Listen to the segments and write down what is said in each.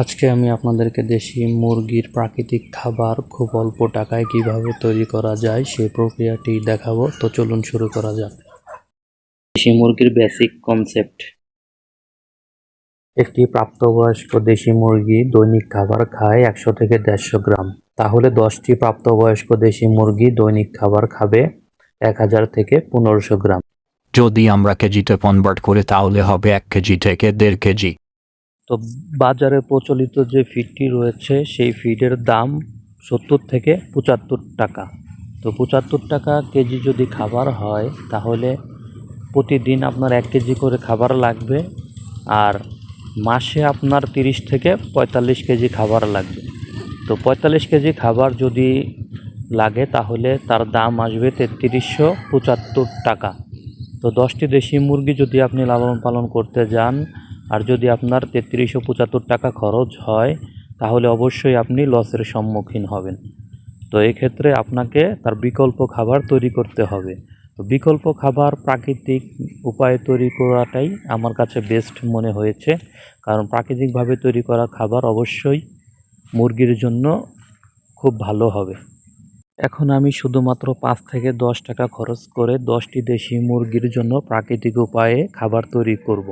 আজকে আমি আপনাদেরকে দেশি মুরগির প্রাকৃতিক খাবার খুব অল্প টাকায় কীভাবে তৈরি করা যায় সেই প্রক্রিয়াটি দেখাবো। তো চলুন শুরু করা যাক। দেশি মুরগির বেসিক কনসেপ্ট একটি প্রাপ্তবয়স্ক দেশি মুরগি দৈনিক খাবার খায় একশো থেকে দেড়শো গ্রাম। তাহলে দশটি প্রাপ্তবয়স্ক দেশি মুরগি দৈনিক খাবার খাবে এক হাজার থেকে পনেরোশো গ্রাম। যদি আমরা কেজিতে কনভার্ট করি তাহলে হবে এক কেজি থেকে দেড় কেজি। তো বাজারে প্রচলিত যে ফিডটি রয়েছে, সেই ফিডের দাম সত্তর থেকে পঁচাত্তর টাকা। তো পঁচাত্তর টাকা কেজি যদি খাবার হয়, তাহলে প্রতিদিন আপনার এক কেজি করে খাবার লাগবে আর মাসে আপনার তিরিশ থেকে পঁয়তাল্লিশ কেজি খাবার লাগবে। তো পঁয়তাল্লিশ কেজি খাবার যদি লাগে, তাহলে তার দাম আসবে তেত্রিশশো পঁচাত্তর টাকা। তো দশটি দেশি মুরগি যদি আপনি লালন পালন করতে যান আর যদি আপনার তেত্রিশশো পঁচাত্তর টাকা খরচ হয়, তাহলে অবশ্যই আপনি লসের সম্মুখীন হবেন। তো এক্ষেত্রে আপনাকে তার বিকল্প খাবার তৈরি করতে হবে। তো বিকল্প খাবার প্রাকৃতিক উপায়ে তৈরি করাটাই আমার কাছে বেস্ট মনে হয়েছে। কারণ প্রাকৃতিকভাবে তৈরি করা খাবার অবশ্যই মুরগির জন্য খুব ভালো হবে। এখন আমি শুধুমাত্র পাঁচ থেকে দশ টাকা খরচ করে দশটি দেশি মুরগির জন্য প্রাকৃতিক উপায়ে খাবার তৈরি করব।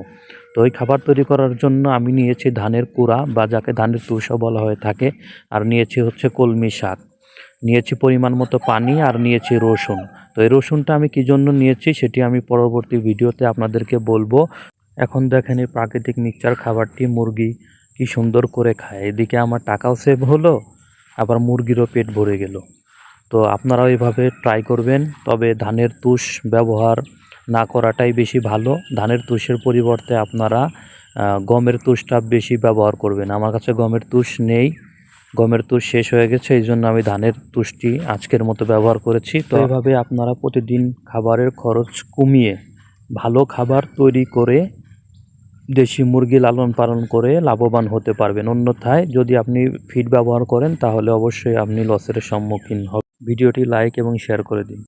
তো ওই খাবার তৈরি করার জন্য আমি নিয়েছি ধানের কুড়া বা যাকে ধানের তুষও বলা হয়ে থাকে, আর নিয়েছি হচ্ছে কলমি শাক। নিয়েছি পরিমাণ মতো পানি আর নিয়েছি রসুন। তো এই রসুনটা আমি কী জন্য নিয়েছি সেটি আমি পরবর্তী ভিডিওতে আপনাদেরকে বলব। এখন দেখেন এই প্রাকৃতিক মিক্সচার খাবারটি মুরগি কি সুন্দর করে খায়। এদিকে আমার টাকাও সেভ হলো, আবার মুরগিরও পেট ভরে গেল। তো আপনারাও এইভাবে ট্রাই করবেন তবে ধানের তুষ ব্যবহার না করাটাই বেশি ভালো। ধানের তুষের পরিবর্তে আপনারা গমের তুষটা বেশি ব্যবহার করবেন। আমার কাছে গমের তুষ নেই। গমের তুষ শেষ হয়ে গেছে এই জন্য আমি ধানের তুষটি আজকের মতো ব্যবহার করেছি। তো এভাবে আপনারা প্রতিদিন খাবারের খরচ কমিয়ে ভালো খাবার তৈরি করে দেশি মুরগি লালন পালন করে লাভবান হতে পারবেন। অন্যথায় যদি আপনি ফিড ব্যবহার করেন তাহলে অবশ্যই আপনি লসের সম্মুখীন হবেন। ভিডিওটি লাইক এবং শেয়ার করে দিন।